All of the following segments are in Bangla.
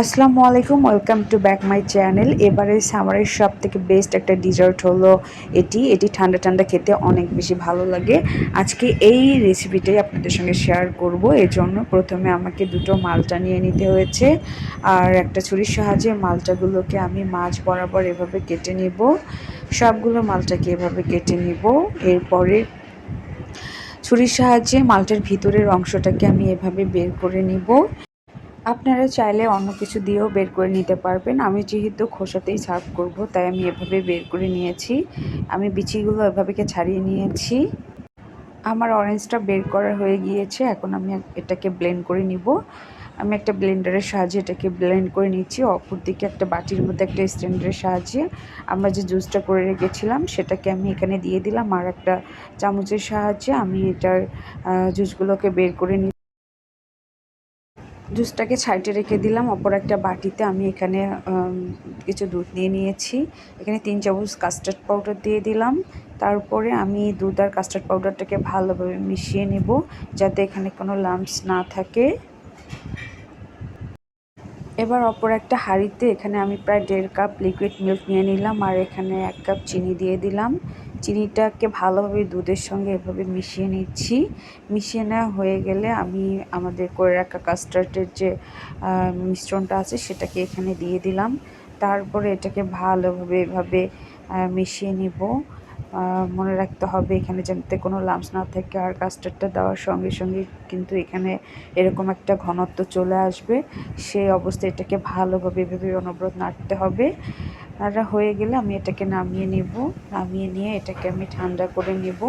আসসালামু আলাইকুম, welcome to back my channel. এবারে সামারের সব থেকে বেস্ট একটা ডিজার্ট হলো এটি। এটি ঠান্ডা ঠান্ডা খেতে অনেক বেশি ভালো লাগে। আজকে এই রেসিপিটাই আপনাদের সঙ্গে শেয়ার করব। এর জন্য প্রথমে আমাকে দুটো মালটা নিয়ে নিতে হয়েছে। আর একটা ছুরির সাহায্যে মালটাগুলোকে আমি মাছ বরাবর এভাবে কেটে নিব। সবগুলো মালটাকে এভাবে কেটে নিব। এরপরে ছুরির সাহায্যে মালটার ভিতরের অংশটাকে আমি এভাবে বের করে নিব। আপনারা চাইলে অন্য কিছু দিয়েও বের করে নিতে পারবেন। আমি যেহেতু খোসাতেই সার্ভ করব, তাই আমি এভাবে বের করে নিয়েছি। আমি বিচিগুলো এভাবেকে ছাড়িয়ে নিয়েছি। আমার অরেঞ্জটা বের করা হয়ে গিয়েছে, এখন আমি এটাকে ব্লেন্ড করে নিব। আমি একটা ব্লেন্ডারের সাহায্যে এটাকে ব্লেন্ড করে নিচ্ছি। অপর দিকে একটা বাটির মধ্যে একটা স্ট্যান্ডারের সাহায্যে আমরা যে জুসটা করে রেখেছিলাম, সেটাকে আমি এখানে দিয়ে দিলাম। আর একটা চামচের সাহায্যে আমি এটার জুসগুলোকে বের করে নিই জুসটাকে সাইডে রেখে দিলাম, অপর একটা বাটিতে আমি এখানে কিছু দুধ নিয়ে নিয়েছি। এখানে তিন চামচ কাস্টার্ড পাউডার দিয়ে দিলাম। তারপরে আমি দুধ আর কাস্টার্ড পাউডারটাকে ভালোভাবে মিশিয়ে নেব যাতে এখানে কোনো লাম্পস না থাকে। এবার অপর একটা হাঁড়িতে এখানে আমি প্রায় দেড় কাপ লিকুইড মিল্ক নিয়ে নিলাম আর এখানে এক কাপ চিনি দিয়ে দিলাম। চিনিটাকে ভালোভাবে দুধের সঙ্গে এভাবে মিশিয়ে নিচ্ছি। মিশিয়ে নেওয়া হয়ে গেলে আমি আমাদের করে রাখা কাস্টার্ডের যে মিশ্রণটা আছে সেটাকে এখানে দিয়ে দিলাম। তারপরে এটাকে ভালোভাবে এভাবে মিশিয়ে নিব। মনে রাখতে হবে, এখানে যাতে কোনো লামস না থাকে। আর কাস্টার্ডটা দেওয়ার সঙ্গে সঙ্গে কিন্তু এখানে এরকম একটা ঘনত্ব চলে আসবে। সেই অবস্থায় এটাকে ভালোভাবে এভাবে অনবরত নাড়তে হবে। নাড়া হয়ে গেলে আমি এটাকে নামিয়ে নেব। নামিয়ে নিয়ে এটাকে আমি ঠান্ডা করে নেব।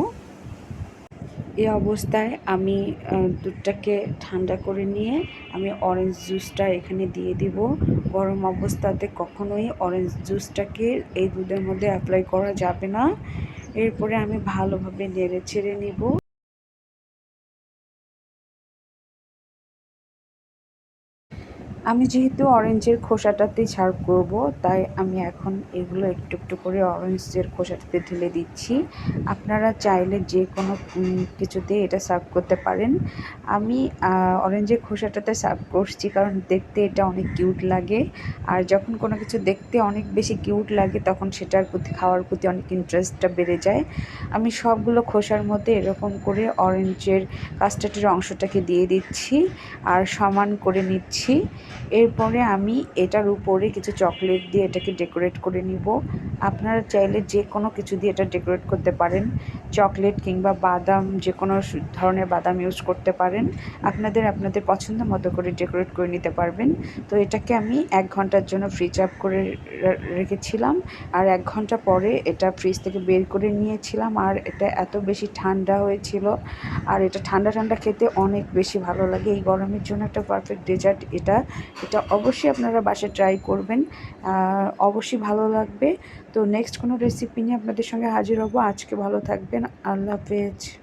এই অবস্থায় আমি দুধটাকে ঠান্ডা করে নিয়ে আমি অরেঞ্জ জুসটা এখানে দিয়ে দিব। গরম অবস্থাতে কখনোই অরেঞ্জ জুসটাকে এই দুধের মধ্যে অ্যাপ্লাই করা যাবে না। এরপরে আমি ভালোভাবে নেড়ে ছেড়ে নিব। আমি যেহেতু অরেঞ্জের খোসাটাতেই সার্ভ করব, তাই আমি এখন এগুলো একটু একটু করে অরেঞ্জের খোসাটাতে ঢেলে দিচ্ছি। আপনারা চাইলে যে কোনো কিছুতে এটা সার্ভ করতে পারেন। আমি অরেঞ্জের খোসাটাতে সার্ভ করছি কারণ দেখতে এটা অনেক কিউট লাগে। আর যখন কোনো কিছু দেখতে অনেক বেশি কিউট লাগে, তখন সেটার প্রতি, খাওয়ার প্রতি অনেক ইন্টারেস্টটা বেড়ে যায়। আমি সবগুলো খোসার মধ্যে এরকম করে অরেঞ্জের কাস্টার্ডের অংশটাকে দিয়ে দিচ্ছি আর সমান করে নিচ্ছি। এরপরে আমি এটার উপরে কিছু চকলেট দিয়ে এটাকে ডেকোরেট করে নিব। আপনারা চাইলে যে কোনো কিছু দিয়ে এটা ডেকোরেট করতে পারেন। চকলেট কিংবা বাদাম যে কোনো ধরনের বাদাম ইউজ করতে পারেন। আপনাদের আপনাদের পছন্দ মতো করে ডেকোরেট করে নিতে পারবেন। তো এটাকে আমি এক ঘণ্টার জন্য ফ্রিজ আপ করে রেখেছিলাম। আর এক ঘণ্টা পরে এটা ফ্রিজ থেকে বের করে নিয়েছিলাম। আর এটা এত বেশি ঠান্ডা হয়েছিল। আর এটা ঠান্ডা ঠান্ডা খেতে অনেক বেশি ভালো লাগে। এই গরমের জন্য একটা পারফেক্ট ডেজার্ট এটা। এটা অবশ্যই আপনারা বাসায় ট্রাই করবেন। অবশ্যই ভালো লাগবে। তো নেক্সট কোনো রেসিপি নিয়ে আপনাদের সঙ্গে হাজির হব। আজকে ভালো থাকবেন আল্লাহ হাফেজ।